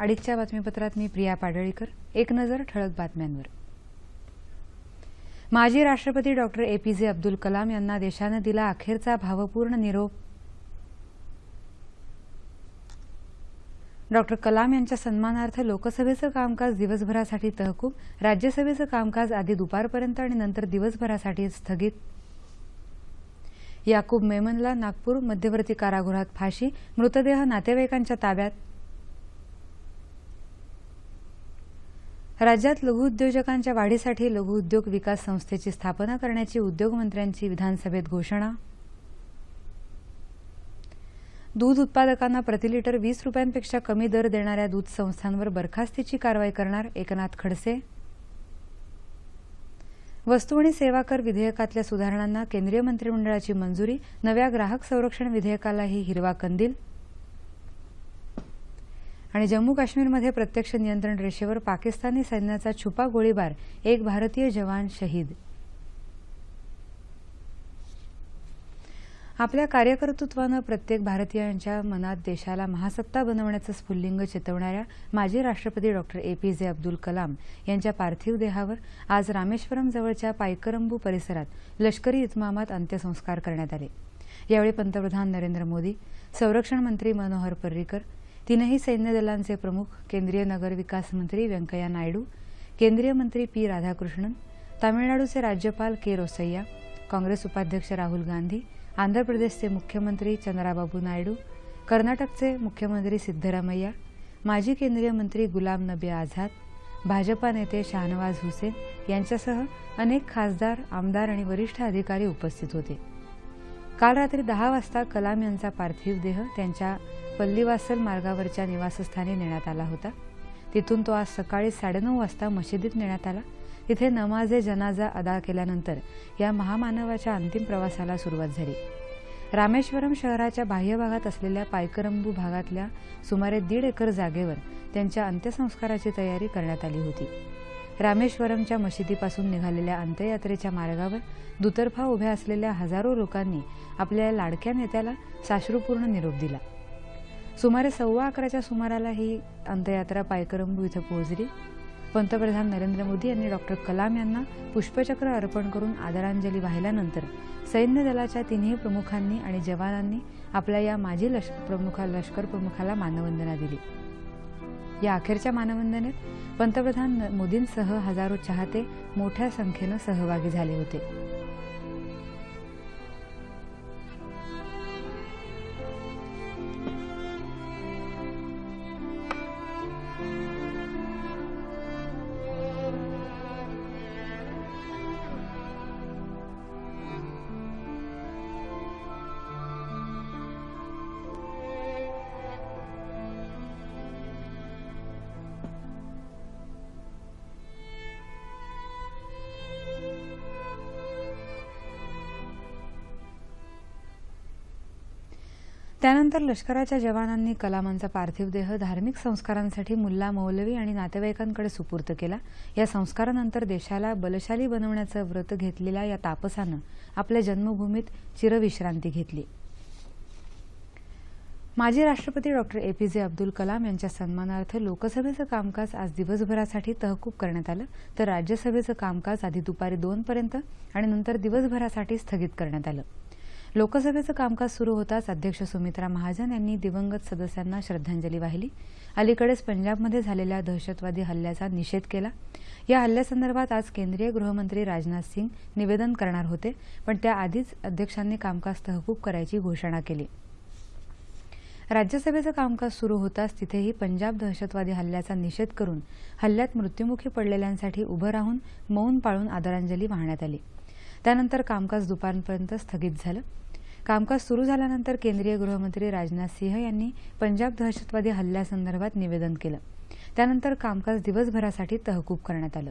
अडीचच्या बातमीपत्रात मी प्रिया पाडळीकर. एक नजर ठळक बातम्यांवर. माजी राष्ट्रपती डॉक्टर एपीजे अब्दुल कलाम यांना देशानं दिला अखेरचा भावपूर्ण निरोप. डॉक्टर कलाम यांच्या सन्मानार्थ लोकसभेचं कामकाज दिवसभरासाठी तहकूब राज्यसभेचं कामकाज आधी दुपारपर्यंत आणि नंतर दिवसभरासाठी स्थगित. याकूब मेमनला नागपूर मध्यवर्ती कारागृहात फाशी मृतदेह नातेवाईकांच्या ताब्यात. राज्यात लघुउद्योजकांच्या वाढीसाठी लघुउद्योग विकास संस्थेची स्थापना करण्याची उद्योगमंत्र्यांची विधानसभेत घोषणा. दूध उत्पादकांना प्रतिलिटर वीस रुपयांपेक्षा कमी दर देणाऱ्या दूध संस्थांवर बरखास्तीची कारवाई करणार एकनाथ खडसे. वस्तू आणि सेवा कर विधेयकातल्या सुधारणांना केंद्रीय मंत्रिमंडळाची मंजुरी नव्या ग्राहक संरक्षण विधेयकालाही हिरवा कंदील. आणि जम्मू काश्मीरमध्ये प्रत्यक्ष नियंत्रण रेषेवर पाकिस्तानी सैन्याचा छुपा गोळीबार एक भारतीय जवान शहीद. आपल्या कार्यकर्तृत्वानं प्रत्येक भारतीयांच्या मनात देशाला महासत्ता बनवण्याचं स्फुल्लिंग चितवणाऱ्या माजी राष्ट्रपती डॉक्टर ए पी जे अब्दुल कलाम यांच्या पार्थिव देहावर आज रामेश्वरम जवळच्या पायकरंबू परिसरात लष्करी इतमामात अंत्यसंस्कार करण्यात आले. यावेळी पंतप्रधान नरेंद्र मोदी संरक्षण मंत्री मनोहर पर्रीकर तीनही सैन्य दलांचे प्रमुख केंद्रीय नगर विकास मंत्री व्यंकय्या नायडू केंद्रीय मंत्री पी राधाकृष्णन तामिळनाडूचे राज्यपाल के रोसय्या काँग्रेस उपाध्यक्ष राहुल गांधी आंध्र प्रदेशचे मुख्यमंत्री चंद्राबाबू नायडू कर्नाटकचे मुख्यमंत्री सिद्धरामय्या माजी केंद्रीय मंत्री गुलाम नबी आझाद भाजपा नेते शाहनवाज हुसेन यांच्यासह अनेक खासदार आमदार आणि वरिष्ठ अधिकारी उपस्थित होते. काल रात्री दहा वाजता कलाम यांचा पार्थिव देह त्यांच्या पल्लीवासल मार्गावरच्या निवासस्थानी नेण्यात आला होता. तिथून तो आज सकाळी साडेनऊ वाजता मशिदीत नेण्यात आला. तिथे नमाजे जनाजा अदा केल्यानंतर या महामानवाच्या अंतिम प्रवासाला सुरुवात झाली. रामेश्वरम शहराच्या बाह्य भागात असलेल्या पायकरंबू भागातल्या सुमारे दीड एकर जागेवर त्यांच्या अंत्यसंस्काराची तयारी करण्यात आली होती. रामेश्वरमच्या मशिदीपासून निघालेल्या अंत्ययात्रेच्या मार्गावर दुतर्फा उभ्या असलेल्या हजारो लोकांनी आपल्या लाडक्या नेत्याला साश्रूपूर्ण निरोप दिला. सुमारे सव्वा अकराच्या सुमाराला ही अंत्ययात्रा पायकरंबू इथं पोहोचली. पंतप्रधान नरेंद्र मोदी यांनी डॉक्टर कलाम यांना पुष्पचक्र अर्पण करून आदरांजली वाहिल्यानंतर सैन्य दलाच्या तिन्ही प्रमुखांनी आणि जवानांनी आपल्या या माजी लष् प्रमुखा लष्कर प्रमुखाला मानवंदना दिली. या अखेरच्या मानवंदनेत पंतप्रधान मोदींसह हजारो चाहते मोठ्या संख्येनं सहभागी झाले होते. त्यानंतर लष्कराच्या जवानांनी कलामांचा पार्थिव देह धार्मिक संस्कारांसाठी मुल्ला मौलवी आणि नातेवाईकांकडे सुपूर्त केला. या संस्कारानंतर देशाला बलशाली बनवण्याचं व्रत घेतलेल्या या तापसानं आपल्या जन्मभूमीत चिरविश्रांती घेतली. माजी राष्ट्रपती डॉक्टर ए पी जे अब्दुल कलाम यांच्या सन्मानार्थ लोकसभेचं कामकाज आज दिवसभरासाठी तहकूब करण्यात आलं. तर राज्यसभेचं कामकाज आधी दुपारी दोनपर्यंत आणि नंतर दिवसभरासाठी स्थगित करण्यात आलं. लोकसभेचं कामकाज सुरू होताच अध्यक्ष सुमित्रा महाजन यांनी दिवंगत सदस्यांना श्रद्धांजली वाहिली. अलीकडेच पंजाबमध्ये झालेल्या दहशतवादी हल्ल्याचा निषेध केला. या हल्ल्यासंदर्भात आज केंद्रीय गृहमंत्री राजनाथ सिंग निवेदन करणार होते पण त्याआधीच अध्यक्षांनी कामकाज तहकूब करायची घोषणा केली. राज्यसभेचं कामकाज सुरू होताच तिथेही पंजाब दहशतवादी हल्ल्याचा निषेध करून हल्ल्यात मृत्युमुखी पडलेल्यांसाठी उभं राहून मौन पाळून आदरांजली वाहण्यात आली. त्यानंतर कामकाज दुपारपर्यंत स्थगित झालं. कामकाज सुरू झाल्यानंतर केंद्रीय गृहमंत्री राजनाथ सिंह यांनी पंजाब दहशतवादी हल्ल्यासंदर्भात निवेदन केलं. त्यानंतर कामकाज दिवसभरासाठी तहकूब करण्यात आलं.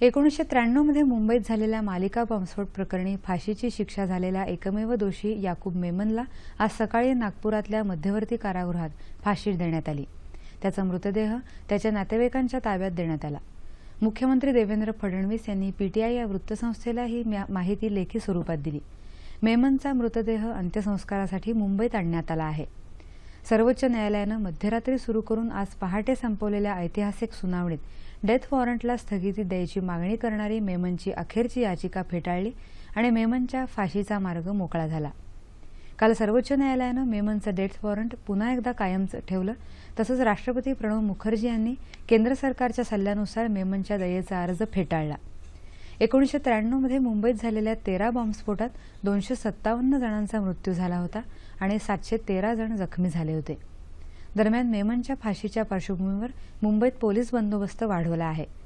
एकोणीसशे त्र्याण्णवमध्ये मुंबईत झालेल्या मालिका बॉम्बस्फोट प्रकरणी फाशीची शिक्षा झालेला एकमेव दोषी याकूब मेमनला आज सकाळी नागपुरातल्या मध्यवर्ती कारागृहात फाशी देण्यात आली. त्याचा मृतदेह त्याच्या नातेवाईकांच्या ताब्यात देण्यात आला. मुख्यमंत्री देवेंद्र फडणवीस यांनी पीटीआय या वृत्तसंस्थेला ही माहिती लेखी स्वरूपात दिली. मेमनचा मृतदेह अंत्यसंस्कारासाठी मुंबईत आणण्यात आला आहे. सर्वोच्च न्यायालयानं मध्यरात्री सुरू करून आज पहाटे संपवलेल्या ऐतिहासिक सुनावणीत डेथ वॉरंटला स्थगिती द्यायची मागणी करणारी मेमनची अखेरची याचिका फेटाळली आणि मेमनच्या फाशीचा मार्ग मोकळा झाला. काल सर्वोच्च न्यायालयानं मेमनचं डेथ वॉरंट पुन्हा एकदा कायमचं ठेवलं. तसंच राष्ट्रपती प्रणव मुखर्जी यांनी केंद्र सरकारच्या सल्ल्यानुसार मेमनच्या दयेचा अर्ज फेटाळला. एकोणीसशे त्र्याण्णवमध्ये मुंबईत झालेल्या तेरा बॉम्बस्फोटात दोनशे सत्तावन्न जणांचा मृत्यू झाला होता आणि सातशे तेरा जण जखमी झाले होते. दरम्यान मेमनच्या फाशीच्या पार्श्वभूमीवर मुंबईत पोलीस बंदोबस्त वाढवला आहे.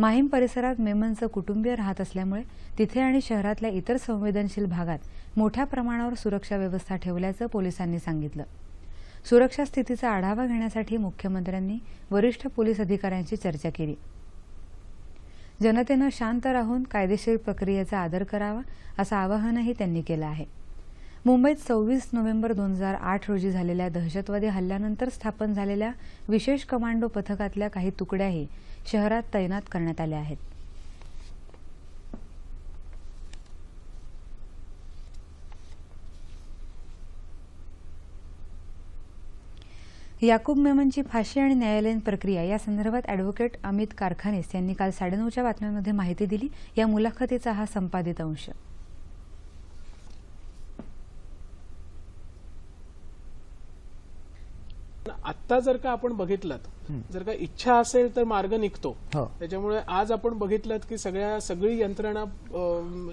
माहीम परिसरात मेमनचं कुटुंबीय राहत असल्यामुळे तिथे आणि शहरातल्या इतर संवेदनशील भागात मोठ्या प्रमाणावर सुरक्षा व्यवस्था ठेवल्याचं पोलिसांनी सांगितलं. सुरक्षा स्थितीचा आढावा घेण्यासाठी मुख्यमंत्र्यांनी वरिष्ठ पोलीस अधिकाऱ्यांशी चर्चा केली. जनतेनं शांत राहून कायदेशीर प्रक्रियेचा आदर करावा असं आवाहनही त्यांनी केलं आहे. मुंबईत सव्वीस नोव्हेंबर दोन हजार आठ रोजी झालेल्या दहशतवादी हल्ल्यानंतर स्थापन झालेल्या विशेष कमांडो पथकातल्या काही तुकड्याही शहरात तैनात करण्यात आल्या आहेत. याकूब मेमनची फाशी आणि न्यायालयीन प्रक्रिया या संदर्भात अॅडव्होकेट अमित कारखानेस यांनी काल साडेनऊच्या बातम्यांमध्ये माहिती दिली. या मुलाखतीचा हा संपादित अंश. आत्ता जर का आपण बघितलं जर का इच्छा असेल तर मार्ग निघतो. हो. त्याच्यामुळे आज आपण बघितलं की सगळ्या सगळी यंत्रणा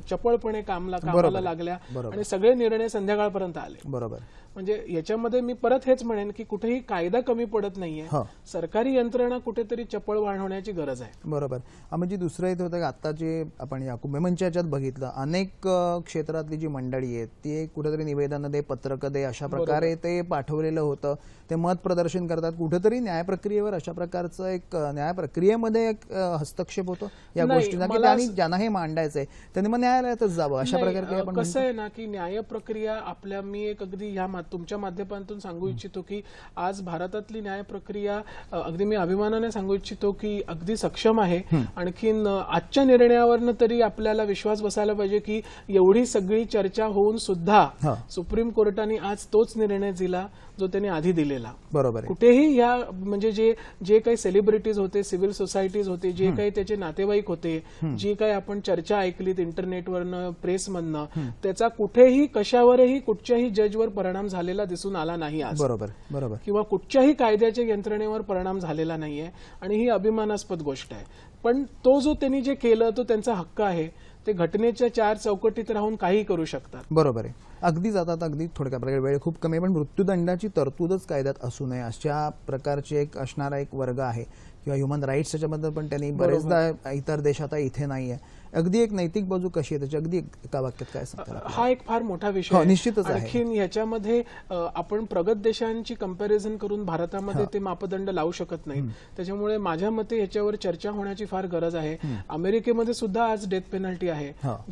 चपळपणे कामला कामाला. लागल्या बरोबर. आणि सगळे निर्णय संध्याकाळपर्यंत आले. बरोबर. म्हणजे याच्यामध्ये मी परत हेच म्हणेन की कुठेही कायदा कमी पडत नाहीये. हो. सरकारी यंत्रणा कुठेतरी चपळ वाढवण्याची गरज आहे. बरोबर. म्हणजे दुसरं इथे होतं की आता जे आपण याकूब मेमनच्या याच्यात बघितलं अनेक क्षेत्रातली जी मंडळी आहे ती कुठेतरी निवेदन दे पत्रक दे अशा प्रकारे ते पाठवलेलं होतं. ते मत प्रदर्शन करतात. कुठेतरी न्याय प्रक्रियेवर अशा प्रकारचं एक न्याय प्रक्रियेमध्ये एक हस्तक्षेप होतो या गोष्टींना की त्यांनी ज्यांना हे मांडायचंय त्यांनी मग न्यायालयातच जावं अशा प्रकारे कसं? आहे ना की न्याय प्रक्रिया आपल्या मी एक अगदी ह्या तुमच्या माध्यमातून सांगू इच्छितो की आज भारतातली न्याय प्रक्रिया अगदी मी अभिमानाने सांगू इच्छितो की अगदी सक्षम आहे आणखीन आजच्या निर्णयावरनं तरी आपल्याला विश्वास बसायला पाहिजे की एवढी सगळी चर्चा होऊन सुद्धा. सुप्रीम कोर्टाने आज तोच निर्णय दिला जो त्यांनी आधी दिलेला. बरोबर कुठेही या म्हणजे जे जे काही सेलिब्रिटीज होते सिव्हिल सोसायटीज होते जे काही त्याचे नातेवाईक होते जी काही आपण चर्चा ऐकलीत इंटरनेटवरनं प्रेसमधनं त्याचा कुठेही कशावरही कुठच्याही जजवर परिणाम झालेला दिसून आला नाही आज. बरोबर बरोबर. किंवा कुठच्याही कायद्याच्या यंत्रणेवर परिणाम झालेला नाहीये आणि ही अभिमानास्पद गोष्ट आहे. पण तो जो त्यांनी जे केलं तो त्यांचा हक्क आहे. ते घटनेच्या चार चौकटीत राहून काही करू शकतात. बरोबर आहे. अगदीच आता आता अगदी थोडक्या प्रकारे वेळ खूप कमी आहे पण मृत्यूदंडाची तरतूदच कायद्यात असू नये अशा प्रकारचे एक असणारा एक वर्ग आहे. किंवा ह्युमन राईट्स त्याच्याबद्दल पण त्यांनी बरेचदा इतर देशात इथे नाही आहे अगदी एक नैतिक बाजू कशी आहे त्याची? अगदी एका वाक्यात काय सांगता हा एक फार मोठा विषय हो. निश्चितच आहे. आणखीन ह्याच्यामध्ये अ, आपण प्रगत देशांची कंपॅरिझन करून भारतामध्ये ते मापदंड लावू शकत नाही त्याच्यामुळे माझ्या मते ह्याच्यावर चर्चा होण्याची फार गरज आहे. अमेरिकेमध्ये सुद्धा आज डेथ पेनल्टी आहे.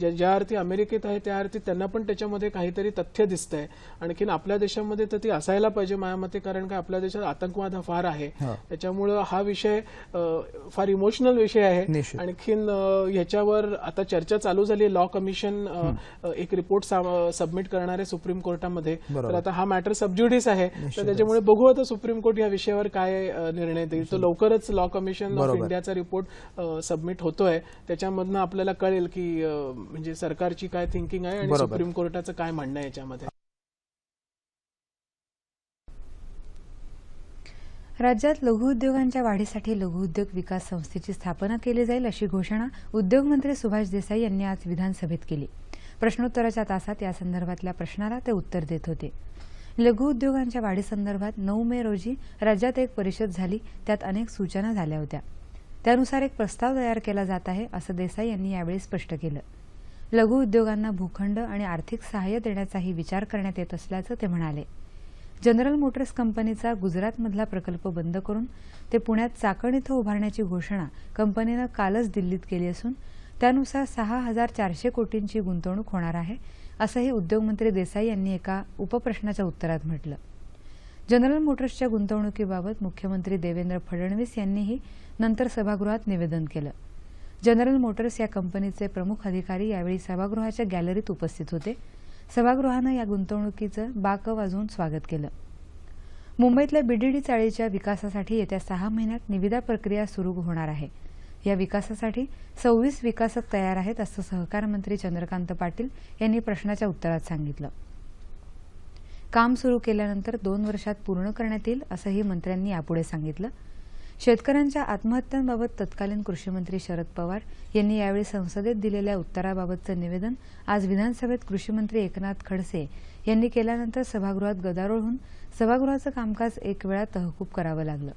ज्या अर्थी अमेरिकेत आहे त्या अर्थी त्यांना पण त्याच्यामध्ये काहीतरी तथ्य दिसतंय. आणखीन आपल्या देशामध्ये तर ती असायला पाहिजे माझ्या मते कारण का आपल्या देशात आतंकवाद हा फार आहे. त्याच्यामुळं हा विषय फार इमोशनल विषय आहे. आणखीन ह्याच्यावर आता चर्चा चालू झाली लॉ कमिशन एक रिपोर्ट सबमिट करणार आहे सुप्रीम कोर्टामध्ये. तर आता हा मॅटर सबज्युडिस आहे. तर त्याच्यामुळे बघू आता सुप्रीम कोर्ट या विषयावर काय निर्णय देईल. तो लवकरच लॉ कमिशन ऑफ. इंडियाचा रिपोर्ट सबमिट होतोय. त्याच्यामधनं आपल्याला कळेल की म्हणजे सरकारची काय थिंकिंग आहे आणि. सुप्रीम कोर्टाचं काय म्हणणं याच्यामध्ये? राज्यात लघुउद्योगांच्या वाढीसाठी लघुउद्योग विकास संस्थेची स्थापना केली जाईल अशी घोषणा उद्योगमंत्री सुभाष देसाई यांनी आज विधानसभेत केली. प्रश्नोत्तराच्या तासात या संदर्भातल्या प्रश्नाला ते उत्तर देत होते. लघुउद्योगांच्या वाढीसंदर्भात नऊ मे रोजी राज्यात एक परिषद झाली. त्यात अनेक सूचना झाल्या होत्या. त्यानुसार एक प्रस्ताव तयार केला जात आहे असं देसाई यांनी यावेळी स्पष्ट केलं. लघु उद्योगांना भूखंड आणि आर्थिक सहाय्य देण्याचाही विचार करण्यात येत असल्याचं ते म्हणाले. जनरल मोटर्स कंपनीचा गुजरातमधला प्रकल्प बंद करून ते पुण्यात चाकण इथं उभारण्याची घोषणा कंपनीनं कालच दिल्लीत केली असून त्यानुसार सहा हजार चारशे कोटींची गुंतवणूक होणार आहे असंही उद्योगमंत्री देसाई यांनी एका उपप्रश्नाच्या उत्तरात म्हटलं. जनरल मोटर्सच्या गुंतवणुकीबाबत मुख्यमंत्री देवेंद्र फडणवीस यांनीही नंतर सभागृहात निवेदन केलं. जनरल मोटर्स या कंपनीचे प्रमुख अधिकारी यावेळी सभागृहाच्या गॅलरीत उपस्थित होते. सभागृहानं या गुंतवणुकीचं बाक वाजवून स्वागत केलं. मुंबईतल्या बीडीडी चाळीच्या विकासासाठी येत्या सहा महिन्यात निविदा प्रक्रिया सुरू होणार आहे. या विकासासाठी सव्वीस विकासक तयार आहेत असं सहकार मंत्री चंद्रकांत पाटील यांनी प्रश्नाच्या उत्तरात सांगितलं. काम सुरू केल्यानंतर दोन वर्षात पूर्ण करण्यात येईल असंही मंत्र्यांनी यापुढे सांगितलं. शेतकऱ्यांच्या आत्महत्यांबाबत तत्कालीन कृषीमंत्री शरद पवार यांनी यावेळी संसदेत दिलेल्या उत्तराबाबतचं निवेदन आज विधानसभेत कृषीमंत्री एकनाथ खडसे यांनी केल्यानंतर सभागृहात गदारोळ होऊन सभागृहाचं कामकाज एक वेळा तहकूब करावं लागलं.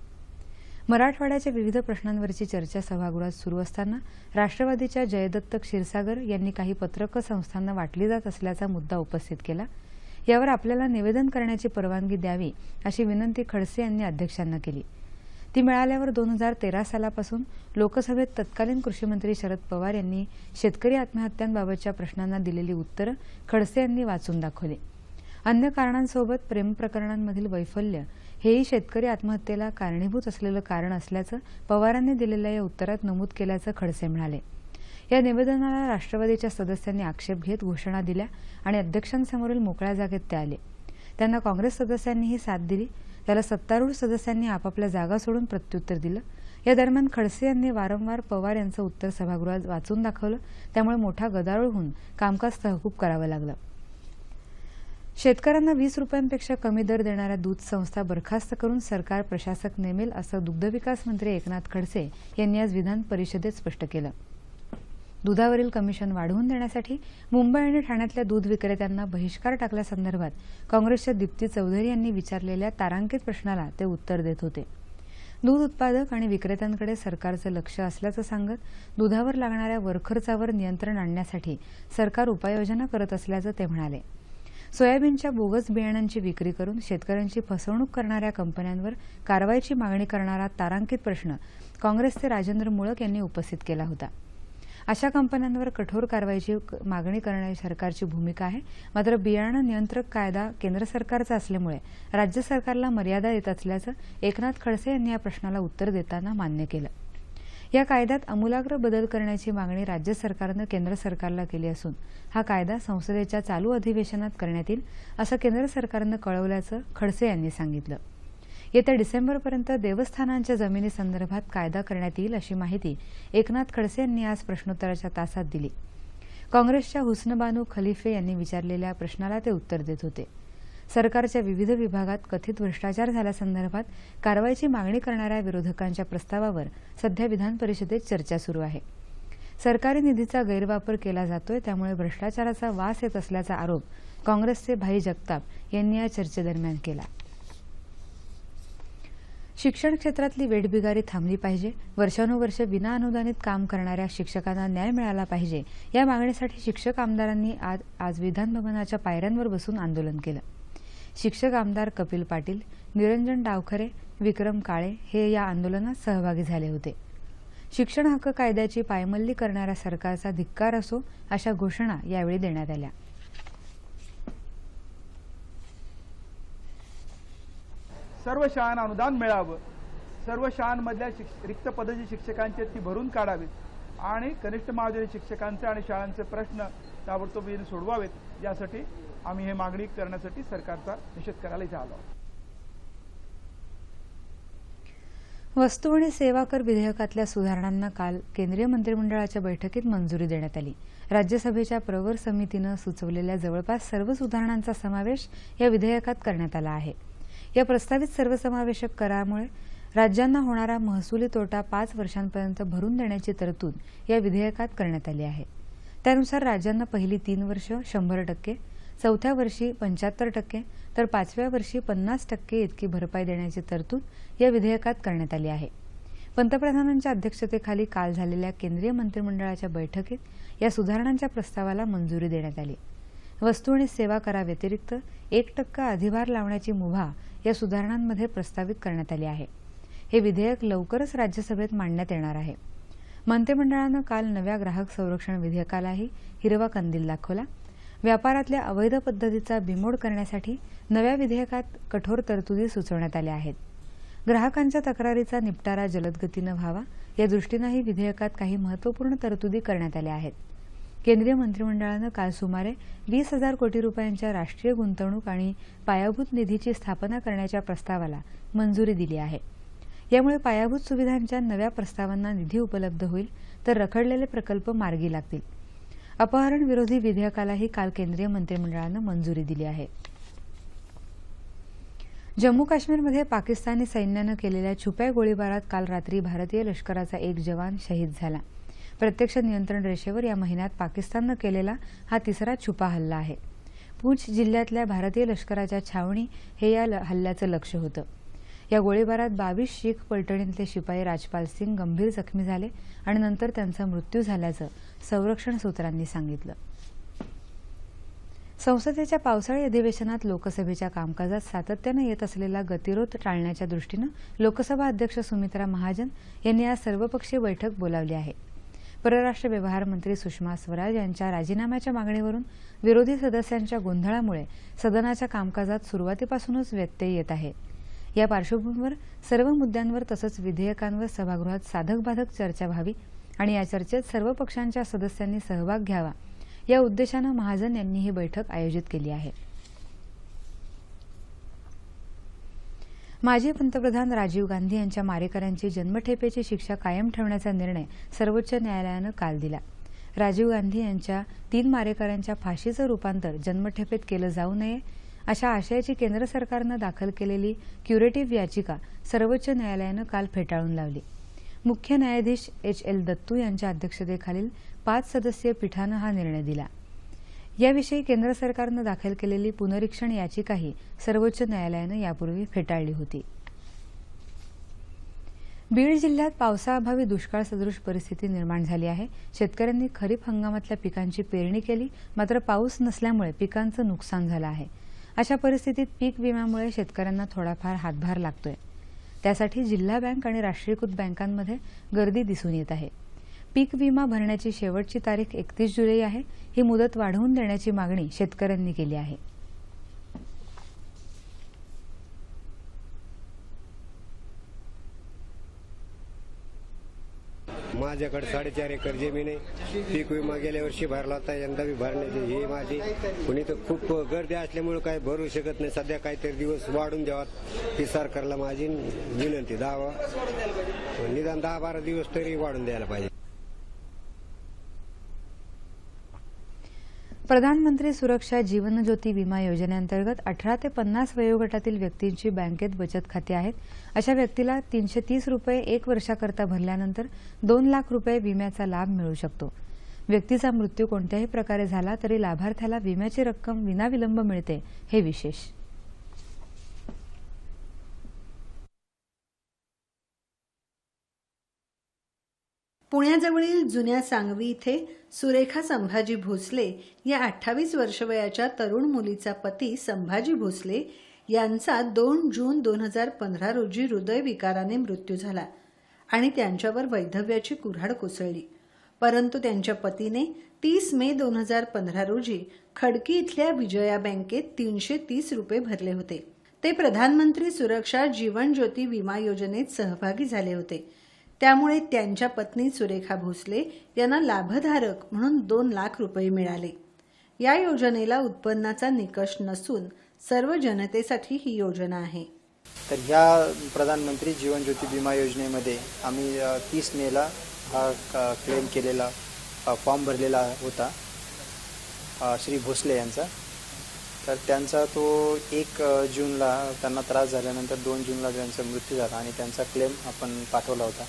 मराठवाड्याच्या विविध प्रश्नांवरची चर्चा सभागृहात सुरू असताना राष्ट्रवादीच्या जयदत्त क्षीरसागर यांनी काही पत्रकं संस्थांना वाटली जात असल्याचा मुद्दा उपस्थित केला. यावर आपल्याला निवेदन करण्याची परवानगी द्यावी अशी विनंती खडसे यांनी अध्यक्षांना केली. ती मिळाल्यावर दोन हजार तेरा सालापासून लोकसभेत तत्कालीन कृषीमंत्री शरद पवार यांनी शेतकरी आत्महत्यांबाबतच्या प्रश्नांना दिलेली उत्तरं खडसे यांनी वाचून दाखवली. अन्य कारणांसोबत प्रेम प्रकरणांमधील वैफल्य हेही शेतकरी आत्महत्येला कारणीभूत असलेलं कारण असल्याचं पवारांनी दिलेल्या या उत्तरात नमूद केल्याचं खडसे म्हणाले. या निवेदनाला राष्ट्रवादीच्या सदस्यांनी आक्षेप घेत घोषणा दिल्या आणि अध्यक्षांसमोरील मोकळ्या जागेत ते आले. त्यांना काँग्रेस सदस्यांनीही साथ दिली त्याला सत्तारूढ सदस्यांनी आपापल्या जागा सोडून प्रत्युत्तर दिलं. या दरम्यान खडसे यांनी वारंवार पवार यांचं उत्तर सभागृहात वाचून दाखवलं. त्यामुळे मोठा गदारोळ होऊन कामकाज तहकूब करावं लागलं. शेतकऱ्यांना वीस रुपयांपेक्षा कमी दर देणाऱ्या दूध संस्था बरखास्त करून सरकार प्रशासक नेमेल असं दुग्धविकास मंत्री एकनाथ खडसे यांनी आज विधान परिषदेत स्पष्ट केलं. दुधावरील कमिशन वाढवून देण्यासाठी मुंबई आणि ठाण्यातल्या दूध विक्रेत्यांना बहिष्कार टाकल्यासंदर्भात काँग्रेसच्या दीप्ती चौधरी यांनी विचारलेल्या तारांकित प्रश्नाला ते उत्तर देत होते. दूध उत्पादक आणि विक्रेत्यांकडे सरकारचं लक्ष असल्याचं सांगत दुधावर लागणाऱ्या वरखर्चावर नियंत्रण आणण्यासाठी सरकार उपाययोजना करत असल्याचं ते म्हणाले. सोयाबीनच्या बोगस बियाण्यांची विक्री करून शेतकऱ्यांची फसवणूक करणाऱ्या कंपन्यांवर कारवाईची मागणी करणारा तारांकित प्रश्न काँग्रेसचे राजेंद्र मुळक यांनी उपस्थित केला होता. अशा कंपन्यांवर कठोर कारवाईची मागणी करण्याची सरकारची भूमिका आहे. मात्र बियाणं नियंत्रक कायदा केंद्र सरकारचा असल्यामुळे राज्य सरकारला मर्यादा येत असल्याचं एकनाथ खडसे यांनी या प्रश्नाला उत्तर देताना मान्य केलं. या कायद्यात अमूलाग्र बदल करण्याची मागणी राज्य सरकारनं केंद्र सरकारला केली असून हा कायदा संसदेच्या चालू अधिवेशनात करण्यात येईल असं केंद्र सरकारनं कळवल्याचं खडसे यांनी सांगितलं. येत्या डिसेंबरपर्यंत देवस्थानांच्या जमिनीसंदर्भात कायदा करण्यात येईल अशी माहिती एकनाथ खडसे यांनी आज प्रश्नोत्तराच्या तासात दिली. काँग्रेसच्या हुस्नबानू खलिफे यांनी विचारलेल्या प्रश्नाला ते उत्तर देत होते. सरकारच्या विविध विभागात कथित भ्रष्टाचार झाल्यासंदर्भात कारवाईची मागणी करणाऱ्या विरोधकांच्या प्रस्तावावर सध्या विधान परिषदेत चर्चा सुरू आहे. सरकारी निधीचा गैरवापर केला जातोय त्यामुळे भ्रष्टाचाराचा वास येत असल्याचा आरोप काँग्रेसचे भाई जगताप यांनी या चर्चेदरम्यान केला. शिक्षण क्षेत्रातली वेठबिगारी थांबली पाहिजे. वर्षानुवर्ष विना अनुदानित काम करणाऱ्या शिक्षकांना न्याय मिळाला पाहिजे. या मागणीसाठी शिक्षक आमदारांनी आज आज विधानभवनाच्या पायऱ्यांवर बसून आंदोलन केलं. शिक्षक आमदार कपिल पाटील निरंजन डावखरे विक्रम काळे हे या आंदोलनात सहभागी झाले होते. शिक्षण हक्क कायद्याची पायमल्ली करणाऱ्या सरकारचा धिक्कार असो अशा घोषणा यावेळी देण्यात आल्या. सर्व शाळांना अनुदान मिळावं. सर्व शाळांमधल्या शिक्ष रिक्त पदाची शिक्षकांचे ती भरून काढावीत. आणि कनिष्ठ महाविद्यालयीन शिक्षकांचे आणि शाळांचे प्रश्न ताबडतोब सोडवावेत. यासाठी आम्ही हे मागणी करण्यासाठी सरकारचा निषेध करायला इथे आलो वस्तू आणि सेवा कर विधेयकातल्या सुधारणांना काल केंद्रीय मंत्रिमंडळाच्या बैठकीत मंजुरी देण्यात आली. राज्यसभेच्या प्रवर समितीनं सुचवलेल्या जवळपास सर्व सुधारणांचा समावेश या विधेयकात करण्यात आला आहे. या प्रस्तावित सर्वसमावेशक करामुळे राज्यांना होणारा महसुली तोटा पाच वर्षांपर्यंत भरून देण्याची तरतूद या विधेयकात करण्यात आली आहे. त्यानुसार राज्यांना पहिली तीन वर्ष शंभर टक्के चौथ्या वर्षी पंच्याहत्तर टक्के तर पाचव्या वर्षी पन्नास टक्के इतकी भरपाई देण्याची तरतूद या विधेयकात करण्यात आली आहे. पंतप्रधानांच्या अध्यक्षतेखाली काल झालेल्या केंद्रीय मंत्रिमंडळाच्या बैठकीत या सुधारणांच्या प्रस्तावाला मंजुरी देण्यात आली. वस्तू आणि सेवा कराव्यतिरिक्त एक टक्का अधिभार लावण्याची मुभा या सुधारणांमध्ये प्रस्तावित करण्यात आली आहे. हे विधेयक लवकरच राज्यसभेत मांडण्यात येणार आहे. मंत्रिमंडळानं काल नव्या ग्राहक संरक्षण विधेयकालाही हिरवा कंदील दाखवला. व्यापारातल्या अवैध पद्धतीचा बिमोड करण्यासाठी नव्या विधेयकात कठोर तरतुदी सुचवण्यात आल्या आहेत. ग्राहकांच्या तक्रारीचा निपटारा जलदगतीनं व्हावा या दृष्टीनंही विधेयकात काही महत्त्वपूर्ण तरतुदी करण्यात आल्या आहेत. केंद्रीय मंत्रिमंडळानं काल सुमारे वीस हजार कोटी रुपयांच्या राष्ट्रीय गुंतवणूक आणि पायाभूत निधीची स्थापना करण्याच्या प्रस्तावाला मंजुरी दिली आहे. यामुळे पायाभूत सुविधांच्या नव्या प्रस्तावांना निधी उपलब्ध होईल तर रखडलेले प्रकल्प मार्गी लागतील. अपहरण विरोधी विधेयकालाही काल केंद्रीय मंत्रिमंडळानं मंजुरी दिली आहे. जम्मू काश्मीरमध्ये पाकिस्तानी सैन्यानं केलेल्या छुप्या गोळीबारात काल रात्री भारतीय लष्कराचा एक जवान शहीद झाला. प्रत्यक्ष नियंत्रण रेषेवर या महिन्यात पाकिस्ताननं केलेला हा तिसरा छुपा हल्ला आहे. पूंछ जिल्ह्यातल्या भारतीय लष्कराच्या छावणी हे या ल- हल्ल्याचं लक्ष होतं. या गोळीबारात बावीस शीख पलटणीतले शिपाई राजपाल सिंग गंभीर जखमी झाले आणि नंतर त्यांचा मृत्यू झाल्याचं संरक्षण सूत्रांनी सांगितलं. संसदेच्या पावसाळी अधिवेशनात लोकसभेच्या कामकाजात सातत्यानं येत असलेला गतिरोध टाळण्याच्या दृष्टीनं लोकसभा अध्यक्ष सुमित्रा महाजन यांनी आज सर्वपक्षीय बैठक बोलावली आहे. परराष्ट्र व्यवहार मंत्री सुषमा स्वराज यांच्या राजीनाम्याच्या मागणीवरून विरोधी सदस्यांच्या गोंधळामुळे सदनाच्या कामकाजात सुरुवातीपासूनच व्यत्यय येत आहे. या पार्श्वभूमीवर सर्व मुद्द्यांवर तसंच विधेयकांवर सभागृहात साधक बाधक चर्चा व्हावी आणि या चर्चेत सर्व पक्षांच्या सदस्यांनी सहभाग घ्यावा या उद्देशानं महाजन यांनी ही बैठक आयोजित केली आहे. माजी पंतप्रधान राजीव गांधी यांच्या मारेकऱ्यांची जन्मठेपेची शिक्षा कायम ठेवण्याचा निर्णय सर्वोच्च न्यायालयानं काल दिला. राजीव गांधी यांच्या तीन मारेकऱ्यांच्या फाशीचं रूपांतर जन्मठेपेत केलं जाऊ नये अशा आशयाची केंद्र सरकारनं दाखल केलेली क्युरेटिव्ह याचिका सर्वोच्च न्यायालयानं काल फेटाळून लावली. मुख्य न्यायाधीश एच एल दत्तू यांच्या अध्यक्षतेखालील पाच सदस्यीय पीठानं हा निर्णय दिला. याविषयी केंद्र सरकारनं दाखल केलेली पुनरीक्षण याचिकाही सर्वोच्च न्यायालयानं यापूर्वी फेटाळली होती. बीड जिल्ह्यात पावसाअभावी दुष्काळ सदृश परिस्थिती निर्माण झाली आहे. शेतकऱ्यांनी खरीप हंगामातल्या पिकांची पेरणी केली मात्र पाऊस नसल्यामुळे पिकांचं नुकसान झालं आहे. अशा परिस्थितीत पीक विम्यामुळे शेतकऱ्यांना थोडाफार हातभार लागतोय. त्यासाठी जिल्हा बँक आणि राष्ट्रीयकृत बँकांमध्ये गर्दी दिसून येत आहे. पीक विमा भरण्याची शेवटची तारीख एकतीस जुलै आहे. ही मुदत वाढवून देण्याची मागणी शेतकऱ्यांनी केली आहे. माझ्याकडे साडेचार एकर जमीन आहे. पीक विमा गेल्या वर्षी भरला होता. यंदा बी भरण्याची हे माझी. कुणी तर खूप गर्दी असल्यामुळे काय भरू शकत नाही. सध्या काहीतरी दिवस वाढून द्यावात ही सरकारला माझी विनंती. दहा निदान दहा बारा दिवस तरी वाढून द्यायला पाहिजे. प्रधानमंत्री सुरक्षा जीवन ज्योती विमा योजनेअंतर्गत अठरा ते पन्नास वयोगटातील व्यक्तींची बँकेत बचत खाती आहेत. अशा व्यक्तीला तीनशे तीस रुपये एक वर्षाकरता भरल्यानंतर दोन लाख रुपये विम्याचा लाभ मिळू शकतो. व्यक्तीचा मृत्यू कोणत्याही प्रकारे झाला तरी लाभार्थ्याला विम्याची रक्कम विनाविलंब मिळते हे विशेष. पुण्याजवळील जुन्या सांगवी इथे सुरेखा संभाजी भोसले या अठ्ठावीस वर्ष वयाच्या तरुण मुलीचा पती संभाजी भोसले यांचा दोन जून दोन हजार पंधरा रोजी हृदयविकाराने मृत्यू झाला आणि त्यांच्यावर वैधव्याची कुऱ्हाड कोसळली. परंतु त्यांच्या पतीने तीस मे दोन हजार पंधरा रोजी खडकी इथल्या विजया बँकेत तीनशे तीस रुपये भरले होते. ते प्रधानमंत्री सुरक्षा जीवन ज्योती विमा योजनेत सहभागी झाले होते. त्यामुळे त्यांच्या पत्नी सुरेखा भोसले यांना लाभधारक म्हणून दोन लाख रुपये मिळाले. या योजनेला उत्पन्नाचा निकष नसून सर्व जनतेसाठी ही योजना आहे. तर ह्या प्रधानमंत्री जीवन ज्योती विमा योजनेमध्ये आम्ही तीस मेला हा क- क्लेम केलेला फॉर्म भरलेला होता श्री भोसले यांचा. तर त्यांचा तो एक जूनला त्यांना त्रास झाल्यानंतर दोन जूनला त्यांचा मृत्यू झाला आणि त्यांचा क्लेम आपण पाठवला होता.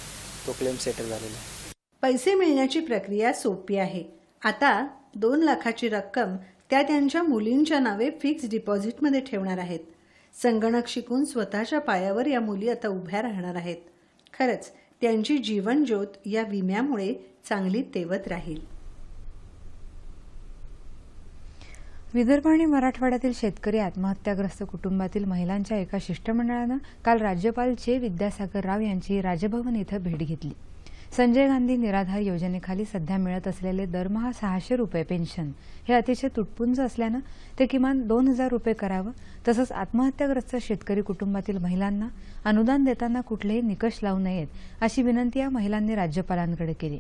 तो क्लेम सेटल झालेला आहे. पैसे मिळण्याची प्रक्रिया सोपी आहे. आता दोन लाखाची रक्कम त्या त्यांच्या मुलींच्या नावे फिक्स डिपॉझिटमध्ये ठेवणार आहेत. संगणक शिकून स्वतःच्या पायावर या मुली आता उभ्या राहणार आहेत. खरंच त्यांची जीवन ज्योत या विम्यामुळे चांगली तेवत राहील. विदर्भ आणि मराठवाड्यातील शेतकरी आत्महत्याग्रस्त कुटुंबातील महिलांच्या एका शिष्टमंडळानं काल राज्यपाल चे विद्यासागर राव यांची राजभवन इथं भेट घेतली. संजय गांधी निराधार योजनेखाली सध्या मिळत असलेले दरमहा सहाशे रुपये पेन्शन हे अतिशय तुटपुंज असल्यानं ते किमान दोन हजार रुपये करावं तसंच आत्महत्याग्रस्त शेतकरी कुटुंबातील महिलांना अनुदान देताना कुठलेही निकष लावू नयेत अशी विनंती या महिलांनी राज्यपालांकडे केली.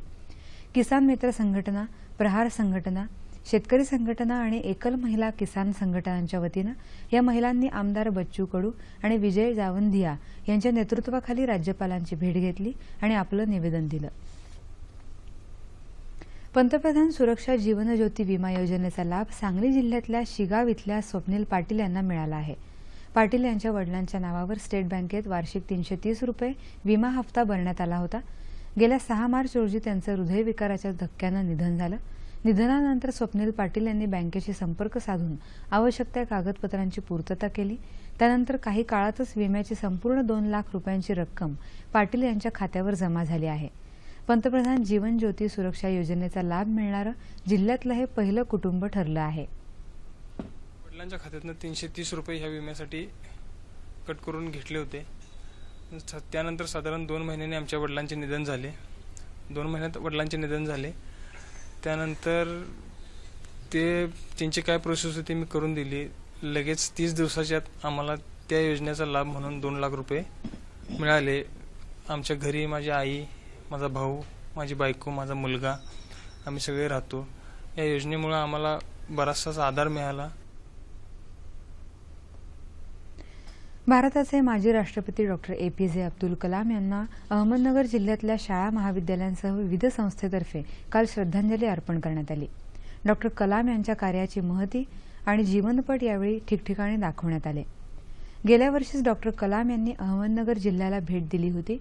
किसान मित्र संघटना प्रहार संघटना शेतकरी संघटना आणि एकल महिला किसान संघटनांच्या वतीनं या महिलांनी आमदार बच्चू कडू आणि विजय जावंधिया यांच्या नेतृत्वाखाली राज्यपालांची भेट घेतली आणि आपलं निवेदन दिलं. पंतप्रधान सुरक्षा जीवन ज्योती विमा योजनेचा लाभ सांगली जिल्ह्यातल्या शिगाव इथल्या स्वप्नील पाटील यांना मिळाला आहे. पाटील यांच्या वडिलांच्या नावावर स्टेट बँकेत वार्षिक तीनशे तीस रुपये विमा हप्ता भरण्यात आला होता. गेल्या सहा मार्च रोजी त्यांचं हृदयविकाराच्या धक्क्यानं निधन झालं. निधनानंतर स्वप्नील पाटील यांनी बँकेशी संपर्क साधून आवश्यक त्या कागदपत्रांची पूर्तता केली. त्यानंतर काही काळातच विम्याची संपूर्ण दोन लाख रुपयांची रक्कम पाटील यांच्या खात्यावर जमा झाली आहे. पंतप्रधान जीवन ज्योती सुरक्षा योजनेचा लाभ मिळणारं जिल्ह्यातलं हे पहिलं कुटुंब ठरलं आहे. वडिलांच्या खात्यातनं तीनशे तीस रुपये ह्या विम्यासाठी कट करून घेतले होते. स- त्यानंतर साधारण दोन महिन्यांनी आमच्या वडिलांचे निधन झाले. दोन महिन्यात वडिलांचे निधन झाले. त्यानंतर ते त्यांची काय प्रोसेस होती मी करून दिली. लगेच तीस दिवसाच्या आत आम्हाला त्या योजनेचा लाभ म्हणून दोन लाख रुपये मिळाले. आमच्या घरी माझी आई माझा भाऊ माझी बायको माझा मुलगा आम्ही सगळे राहतो. या योजनेमुळे आम्हाला बराचसाच आधार मिळाला. भारताचे माजी राष्ट्रपती डॉक्टर ए पी जे अब्दुल कलाम यांना अहमदनगर जिल्ह्यातल्या शाळा महाविद्यालयांसह विविध संस्थेतर्फे काल श्रद्धांजली अर्पण करण्यात आली. डॉक्टर कलाम यांच्या कार्याची महती आणि जीवनपट यावेळी ठिकठिकाणी दाखवण्यात आले. गेल्या वर्षीच डॉक्टर कलाम यांनी अहमदनगर जिल्ह्याला भेट दिली होती.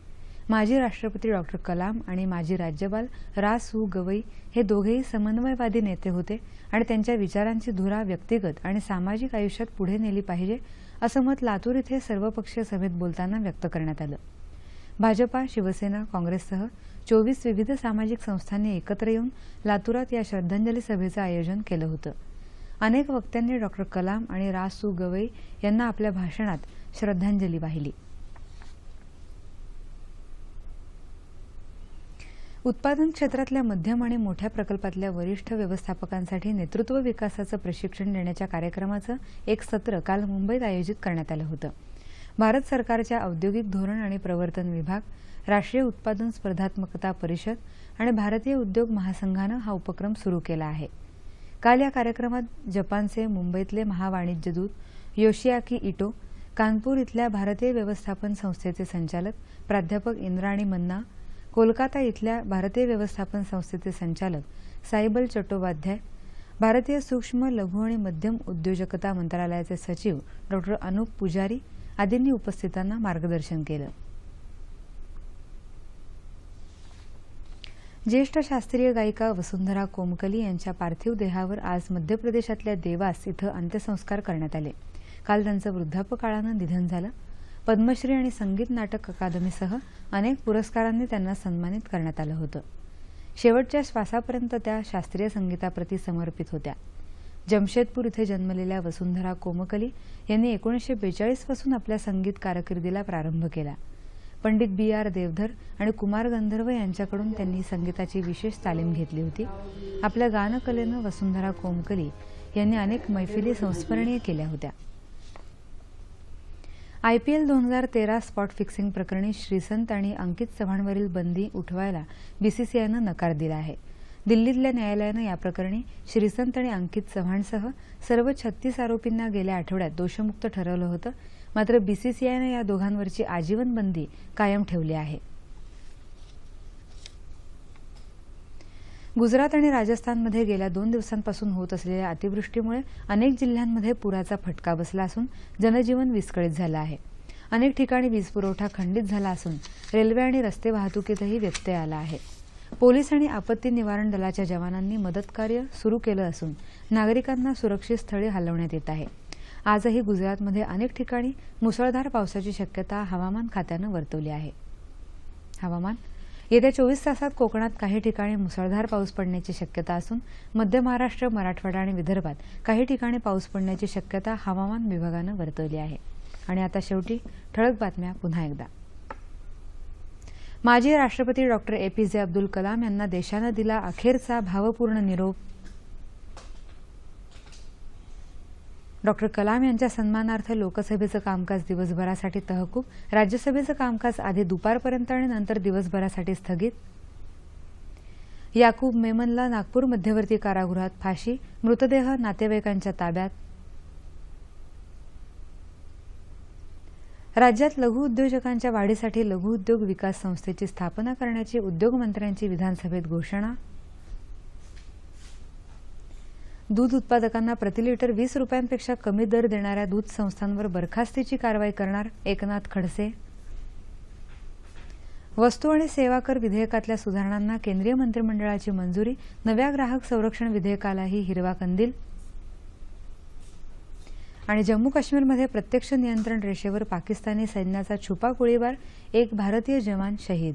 माजी राष्ट्रपती डॉक्टर कलाम आणि माजी राज्यपाल रा सु गवई हे दोघेही समन्वयवादी नेते होते आणि त्यांच्या विचारांची धुरा व्यक्तिगत आणि सामाजिक आयुष्यात पुढे नेली पाहिजे असं मत लातूर इथे सर्वपक्षीय सभेत बोलताना व्यक्त करण्यात आलं. भाजपा शिवसेना काँग्रेससह चोवीस विविध सामाजिक संस्थांनी एकत्र येऊन लातूरात या श्रद्धांजली सभेचं आयोजन केलं होतं. अनेक वक्त्यांनी डॉक्टर कलाम आणि रा सु गवई यांना आपल्या भाषणात श्रद्धांजली वाहिली. उत्पादन क्षेत्रातल्या मध्यम आणि मोठ्या प्रकल्पातल्या वरिष्ठ व्यवस्थापकांसाठी नेतृत्व विकासाचं प्रशिक्षण देण्याच्या कार्यक्रमाचं एक सत्र काल मुंबईत आयोजित करण्यात आलं होतं. भारत सरकारच्या औद्योगिक धोरण आणि प्रवर्तन विभाग राष्ट्रीय उत्पादन स्पर्धात्मकता परिषद आणि भारतीय उद्योग महासंघानं हा उपक्रम सुरू केला आहे. काल या कार्यक्रमात जपानचे मुंबईतले महावाणिज्यदूत योशियाकी इटो कानपूर इथल्या भारतीय व्यवस्थापन संस्थेचे संचालक प्राध्यापक इंद्राणी मन्ना कोलकाता इथल्या भारतीय व्यवस्थापन संस्थेचे संचालक साईबल चट्टोपाध्याय भारतीय सूक्ष्म लघु आणि मध्यम उद्योजकता मंत्रालयाचे सचिव डॉक्टर अनुप पुजारी आदींनी उपस्थितांना मार्गदर्शन केलं. ज्येष्ठ शास्त्रीय गायिका वसुंधरा कोमकली यांच्या पार्थिव देहावर आज मध्य प्रदेशातल्या देवास इथं अंत्यसंस्कार करण्यात आले. काल त्यांचं वृद्धापकाळानं निधन झालं. पद्मश्री आणि संगीत नाटक अकादमीसह अनेक पुरस्कारांनी त्यांना सन्मानित करण्यात आलं होतं. शेवटच्या श्वासापर्यंत त्या शास्त्रीय संगीताप्रती समर्पित होत्या. जमशेदपूर इथे जन्मलेल्या वसुंधरा कोमकली यांनी एकोणीसशे बेचाळीसपासून आपल्या संगीत कारकिर्दीला प्रारंभ केला. पंडित बी आर देवधर आणि कुमार गंधर्व यांच्याकडून त्यांनी संगीताची विशेष तालीम घेतली होती. आपल्या गानकलेनं वसुंधरा कोमकली यांनी अनेक मैफिली संस्मरणीय केल्या होत्या. आयपीएल दोन हजार तेरा स्पॉट फिक्सिंग प्रकरणी श्रीसंत आणि अंकित चव्हाणवरील बंदी उठवायला बीसीसीआयनं नकार दिला आहे. दिल्लीतल्या न्यायालयानं या प्रकरणी श्रीसंत आणि अंकित चव्हाणसह सर्व छत्तीस आरोपींना गेल्या आठवड्यात दोषमुक्त ठरवलं होतं. मात्र बीसीसीआयनं या दोघांवरची आजीवन बंदी कायम ठेवली आहे. गुजरात आणि राजस्थानमध्ये गेल्या दोन दिवसांपासून होत असलेल्या अतिवृष्टीमुळे अनेक जिल्ह्यांमध्ये पुराचा फटका बसला असून जनजीवन विस्कळीत झालं आहे. अनेक ठिकाणी वीज पुरवठा खंडित झाला असून रेल्वे आणि रस्ते वाहतुकीतही व्यत्यय आला आहे. पोलीस आणि आपत्ती निवारण दलाच्या जवानांनी मदतकार्य सुरू केलं असून नागरिकांना सुरक्षित स्थळी हलवण्यात येत आहे. आजही गुजरातमध्ये अनेक ठिकाणी मुसळधार पावसाची शक्यता हवामान खात्यानं वर्तवली आहे. हवामान येत्या चोवीस तासात कोकणात काही ठिकाणी मुसळधार पाऊस पडण्याची शक्यता असून मध्य महाराष्ट्र मराठवाडा आणि विदर्भात काही ठिकाणी पाऊस पडण्याची शक्यता हवामान विभागानं वर्तवली आहे. आणि आता शेवटी ठळक बातम्या पुन्हा एकदा. माजी राष्ट्रपती डॉक्टर ए पी जे अब्दुल कलाम यांना देशानं दिला अखेरचा भावपूर्ण निरोप डॉक्टर कलाम यांच्या सन्मानार्थ लोकसभेचं कामकाज दिवसभरासाठी तहकूब राज्यसभेचं कामकाज आधी दुपारपर्यंत आणि नंतर दिवसभरासाठी स्थगित. याकूब मेमनला नागपूर मध्यवर्ती कारागृहात फाशी मृतदेह नातेवाईकांच्या ताब्यात. राज्यात लघु उद्योजकांच्या वाढीसाठी लघु उद्योग विकास संस्थेची स्थापना करण्याची उद्योगमंत्र्यांची विधानसभेत घोषणा. दूध उत्पादकांना प्रति लिटर वीस रुपयांपेक्षा कमी दर देणाऱ्या दूध संस्थांवर बरखास्तीची कारवाई करणार एकनाथ खडसे. वस्तू आणि सेवा कर विधेयकातल्या सुधारणांना केंद्रीय मंत्रिमंडळाची मंजुरी नव्या ग्राहक संरक्षण विधेयकालाही हिरवा कंदील. आणि जम्मू काश्मीरमध्ये प्रत्यक्ष नियंत्रण रेषेवर पाकिस्तानी सैन्याचा छुपा गोळीबार एक भारतीय जवान शहीद.